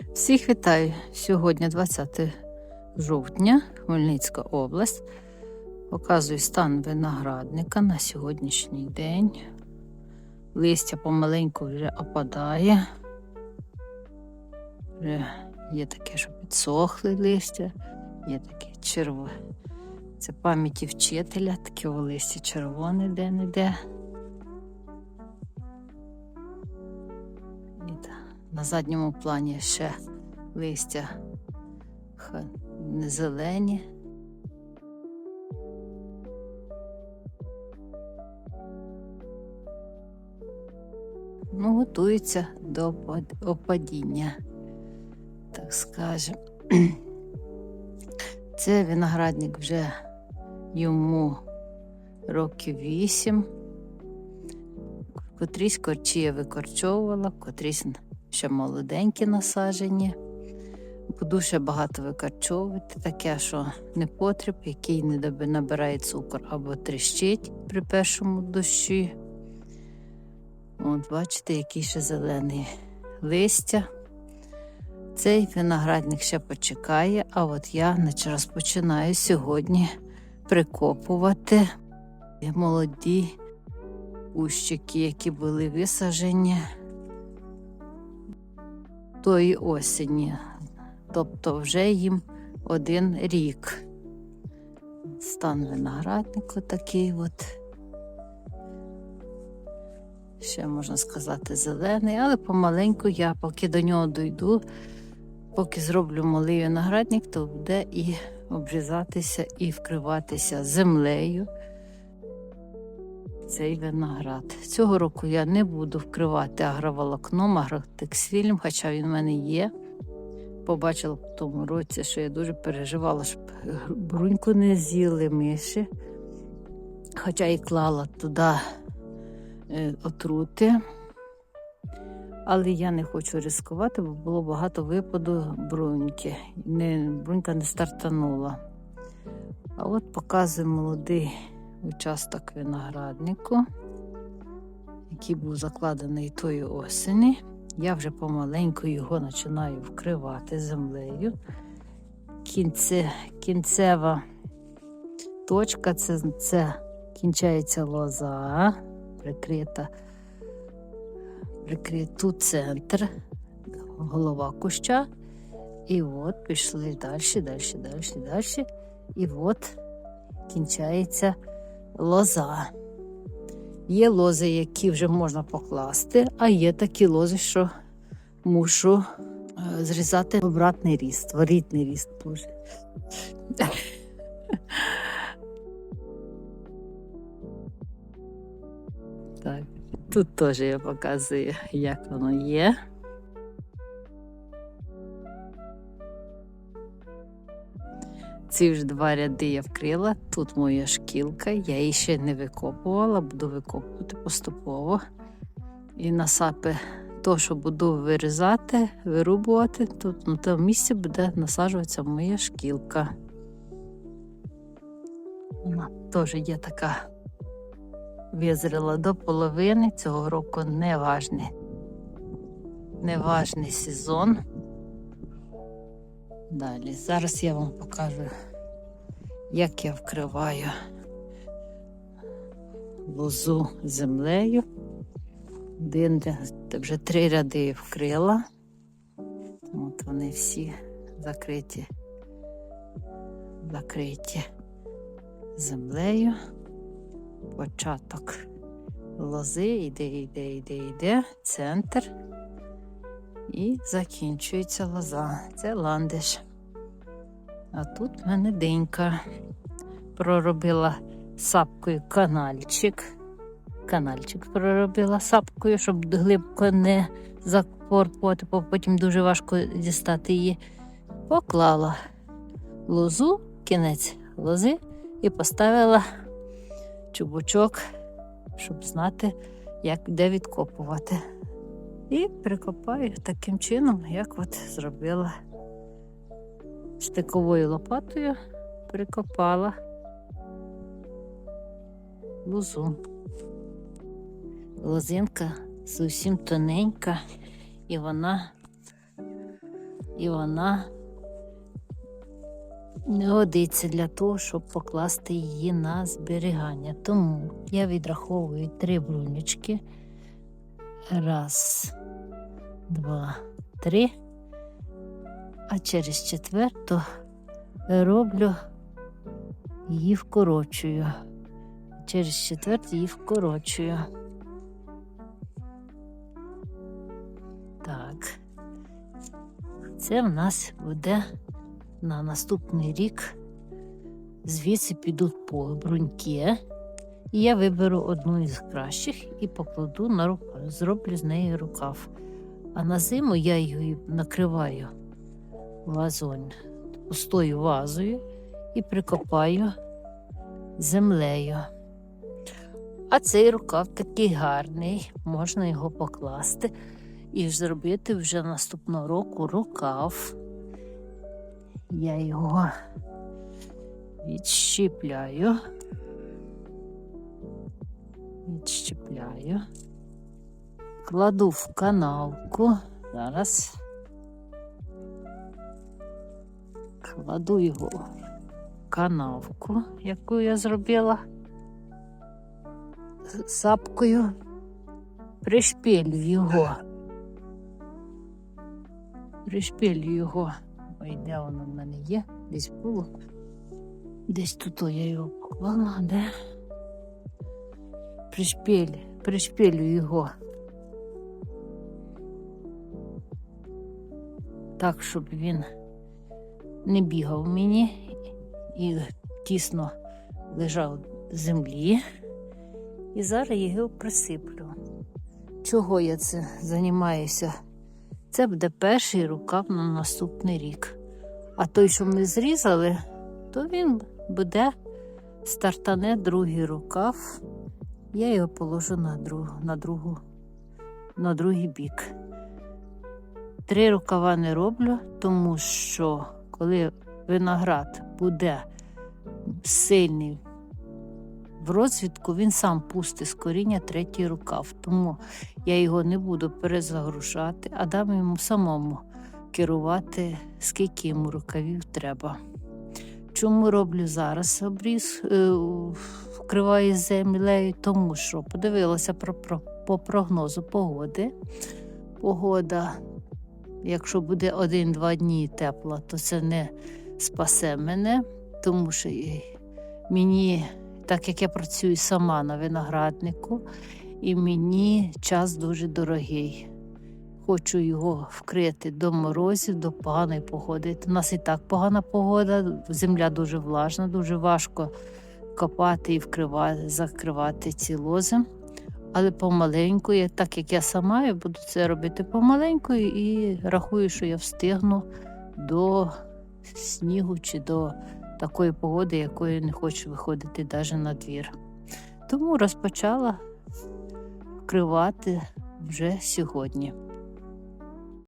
Всіх вітаю! Сьогодні 20 жовтня, Хмельницька область. Показую стан виноградника на сьогоднішній день. Листя помаленьку вже опадає. Вже є таке, що підсохли листя, є таке червоне. Це пам'яті вчителя, таке листя червоне де-не-де. На задньому плані ще листя не зелені. Ну, готується до опадіння, так скажемо. Це виноградник вже йому років вісім. Котрісь корчі я викорчовувала, котрісь ще молоденькі насаджені. Буду ще багато викорчовувати, таке, що не потріб, який не набирає цукор або тріщить при першому дощі. От бачите, який ще зелений листя. Цей виноградник ще почекає, а от я наче розпочинаю сьогодні прикопувати молоді кущики, які були висаджені тої осені. Тобто вже їм один рік. Стан винограднику такий от. Ще можна сказати, зелений, але помаленьку я поки до нього дойду, поки зроблю малий виноградник, то буде і обрізатися, і вкриватися землею цей виноград. Цього року я не буду вкривати агроволокном, агротексвілем, хоча він в мене є. Побачила в тому році, що я дуже переживала, щоб бруньку не з'їли миші. Хоча і клала туди е, отрути. Але я не хочу ризикувати, бо було багато випаду бруньки. Не, брунька не стартанула. А от показую молодий участок винограднику, який був закладений тої осені. Я вже помаленьку його починаю вкривати землею. Кінце, кінцева точка це, це кінчається лоза, прикрита, прикрит тут центр, голова куща. І от пішли далі, далі, далі, далі. І от кінчається лоза. Є лози, які вже можна покласти, а є такі лози, що мушу е, зрізати обратний ріст, ворітний ріст. Боже. Так, тут теж я показую, як воно є. Ці ж два ряди я вкрила. Тут моя шкілка, я її ще не викопувала, буду викопувати поступово. І на сапи то, що буду вирізати, вирубувати, тут на тому місці буде насаджуватися моя шкілка. Вона теж є така визріла до половини. Цього року неважний, неважний сезон. Далі. Зараз я вам покажу, як я вкриваю лозу землею. Один вже три ряди вкрила. От вони всі закриті, закриті землею. Початок лози йде, йде, йде, йде, центр. І закінчується лоза. Це ландиш. А тут в мене денька. Проробила сапкою канальчик. Канальчик проробила сапкою, щоб глибко не закорпувати, бо потім дуже важко дістати її. Поклала лозу, кінець лози і поставила чубучок, щоб знати, як де відкопувати. І прикопаю таким чином, як от зробила штиковою лопатою, прикопала лозу. Лозинка зовсім тоненька, і вона і вона не годиться для того, щоб покласти її на зберігання. Тому я відраховую три брунючки. Раз, два, три. А через четверту роблю її вкорочую. Через четверту її вкорочую. Так. Це в нас буде на наступний рік. Звідси підуть по бруньки. І я виберу одну із кращих і покладу на рукав, зроблю з неї рукав. А на зиму я її накриваю вазон пустою вазою і прикопаю землею. А цей рукав такий гарний, можна його покласти і зробити вже наступного року рукав. Я його відщіпляю. Відщіпляю. Кладу в канавку. Зараз кладу його в канавку, яку я зробила сапкою. Пришпилю його. Пришпилю його. Ой, де воно в мене є? Десь було. Десь тут я його поклала, де? Пришпилю, пришпилю його. Так, щоб він не бігав мені і тісно лежав в землі. І зараз його присиплю. Чого я це займаюся? Це буде перший рукав на наступний рік. А той, що ми зрізали, то він буде стартане другий рукав. Я його положу на другу, на другу, на другий бік. Три рукава не роблю, тому що коли виноград буде сильний в розвідку, він сам пустить з коріння третій рукав. Тому я його не буду перезагружати, а дам йому самому керувати, скільки йому рукавів треба. Чому роблю зараз обріз, вкриваю землею? Тому що подивилася про, про, по прогнозу погоди. Погода, якщо буде один-два дні тепла, то це не спасе мене, тому що мені, так як я працюю сама на винограднику, і мені час дуже дорогий. Хочу його вкрити до морозів, до поганої погоди. У нас і так погана погода, земля дуже влажна, дуже важко копати і вкривати, закривати ці лози. Але помаленьку, так як я сама, я буду це робити помаленьку і рахую, що я встигну до снігу чи до такої погоди, якої не хочу виходити навіть на двір. Тому розпочала вкривати вже сьогодні.